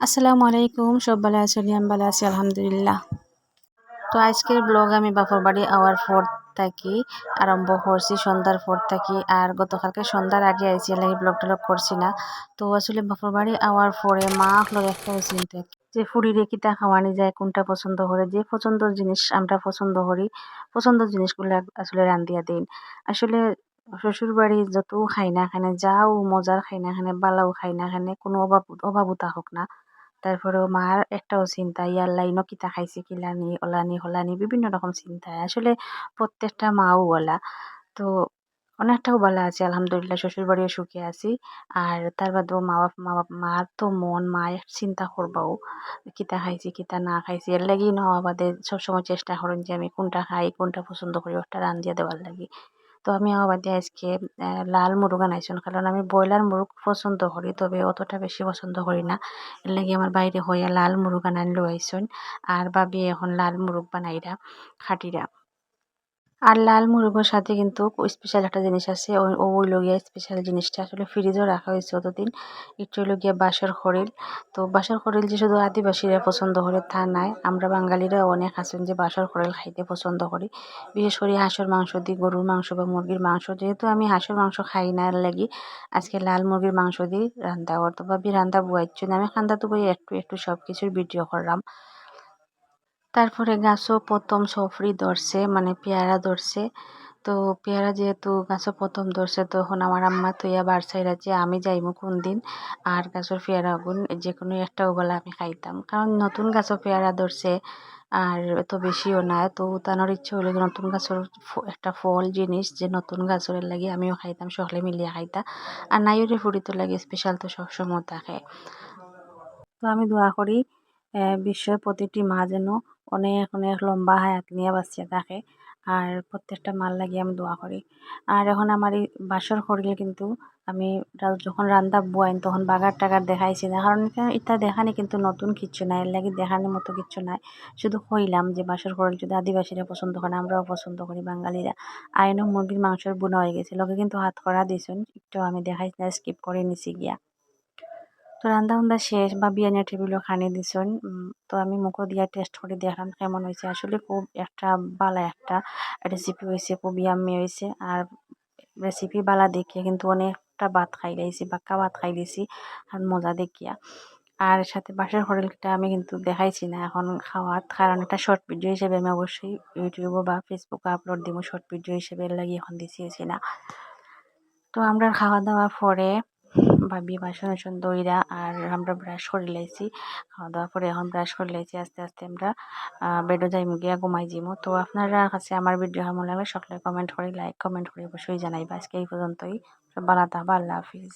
আসসালামু আলাইকুম, সব ভালো আছেন আমি ভালো আছি, আলহামদুলিল্লাহ। তো আজকের ব্লগ আমি বাপর বাড়ি আওয়ার ফোর থাকি, আরম্ভ করছি সন্ধ্যার পর থাকি, আর গতকালকে সন্ধ্যার আগে আইছি লাগে ব্লগ টলগ করছি না। তো আসলে বাপর বাড়ি আওয়ার পরে মা লোক একটা চিন্তা যে ফুড়িরে কিতা খাওয়ানি যায়, কোনটা পছন্দ করে? যে পছন্দ জিনিস আমরা পছন্দ করি পছন্দের জিনিসগুলো আসলে রান্ধিয়া দিন। আসলে শ্বশুর বাড়ি যত খাই না খানে যাও মজার খাই না খানে বালাও খাই না খানে কোনো অভাব অভাবও হোক না। তারপরেও মার একটাও চিন্তা ইয়ার লাইনও কিতা খাইছে, কিলানি, ওলানি, হলানি, বিভিন্ন রকম চিন্তা আসলে প্রত্যেকটা মাও ওলা। তো অনেকটাও ভালো আছে, আলহামদুলিল্লাহ শ্বশুর বাড়িও সুখে আছি। আর তার বাদেও মা বাপ মা বাপ মার তো মন মায়ের চিন্তা করবাও, কিতা খাইছি, কিতা না খাইছি? এর লাগি নেওয়া বাদে সবসময় চেষ্টা করেন যে আমি কোনটা খাই, কোনটা পছন্দ করি, ওটা রান্ধিয়া দেওয়ার লাগি। তো আমি আবার আজকে লাল মুরগ আনাইছেন কারণ আমি ব্রয়লার মুরগ পছন্দ করি, তবে অতটা বেশি পছন্দ করি না। এর লাগে আমার বাইরে হইয়া লাল মুরগ আনান লইছেন আর ভাবি এখন লাল মুরগ বানাইরা, খাটিরা। আর লাল মুরগের সাথে কিন্তু স্পেশাল একটা জিনিস আছে। ওই লগিয়া স্পেশাল জিনিসটা। আসলে ফ্রিজেও রাখা হয়েছে অতদিন। একটু লগিয়া বাঁশের খড়িল। তো বাঁশের খড়িল যে শুধু আদিবাসীরা পছন্দ করে তা নাই। আমরা বাঙালিরা অনেক আছেন যে বাঁশের খড়িল খাইতে পছন্দ করি। বিশেষ করে হাঁসের মাংস দিয়ে, গরুর মাংস বা মুরগির মাংস। যেহেতু আমি হাঁসের মাংস খাই না লাগি, আজকে লাল মুরগির মাংস দিয়ে রান্না করতো ভাবি রান্না বুয়াইছো আমি খান্দা তো বই একটু একটু সব কিছুর ভিডিও করলাম। তারপরে গাছও প্রথম সফরি ধরছে মানে পেয়ারা ধরছে। তো পেয়ারা যেহেতু গাছও প্রথম ধরছে, তখন আমার আম্মা তুইয়া বারসাইরা যে আমি যাইমু কোন দিন, আর গাছের পেয়ারা গুণ যে কোনো একটা ওবেলা আমি খাইতাম। কারণ নতুন গাছও পেয়ারা ধরছে, আর এত বেশিও না, তো উতানোর ইচ্ছে হলে নতুন গাছের একটা ফল জিনিস যে নতুন গাছের লাগে আমিও খাইতাম, সকলে মিলিয়ে খাইতাম আর নাইরে ফুড়ি তো লাগে স্পেশাল তো সবসময় থাকে। তো আমি দোয়া করি বিশ্বের প্রতিটি মা যেন অনেক অনেক লম্বা হায়াত নিয়ে বাঁচিয়ে থাকে। আর প্রত্যেকটা মাল লাগিয়ে আমি দোয়া করি। আর এখন আমার এই বাসর করিলে কিন্তু আমি যখন রান্দা বয়েন তখন বাগার টাগার দেখাইছি না। কারণ এটা দেখানি কিন্তু নতুন কিচ্ছু নাই এর লাগে দেখানোর মতো কিচ্ছু নাই শুধু কইলাম যে বাসর করিল যদি আদিবাসীরা পছন্দ করে, আমরাও পছন্দ করি বাঙালিরা। আইনও মুরগির মাংসের বুনা হয়ে গেছে লোকে কিন্তু হাত করা দিয়েছেন, একটু আমি দেখাইছি স্কিপ করে নিছি গিয়া। তো রান্না বান্না শেষ বা বিরিয়ানির টেবিলও খানি দিছেন তো আমি মুখও দিয়া টেস্ট করে দেখলাম কেমন হয়েছে। আসলে খুব একটা বালা একটা রেসিপি হয়েছে, খুব আমি হয়েছে। আর রেসিপি বালা দেখিয়ে কিন্তু অনেকটা ভাত খাই লাইছি, বাক্কা ভাত খাই দিয়েছি আর মজা দেখিয়া। আর সাথে বাসার হোটেলটা আমি কিন্তু দেখাইছি না এখন খাওয়ার, কারণ এটা শর্ট ভিডিও হিসেবে আমি অবশ্যই ইউটিউবে বা ফেসবুকে আপলোড দিব শর্ট ভিডিও হিসেবে লাগিয়ে এখন দিছিয়েছি না। তো আমরা খাওয়া দাওয়া পরে ভাবি বাসন বাসন দইরা আর আমরা ব্রাশ করে লাইছি, খাওয়া দাওয়া করে এখন ব্রাশ করে লাইছি, আস্তে আস্তে আমরা বেডও যাইমু, গিয়া ঘুমাই যাইমু। তো আপনারা কাছে আমার ভিডিও কেমন লাগলে সকলে কমেন্ট করে লাইক কমেন্ট করে অবশ্যই জানাইবা। আজকে এই পর্যন্তই। সব ভালো থাকবা, আল্লাহ হাফিজ।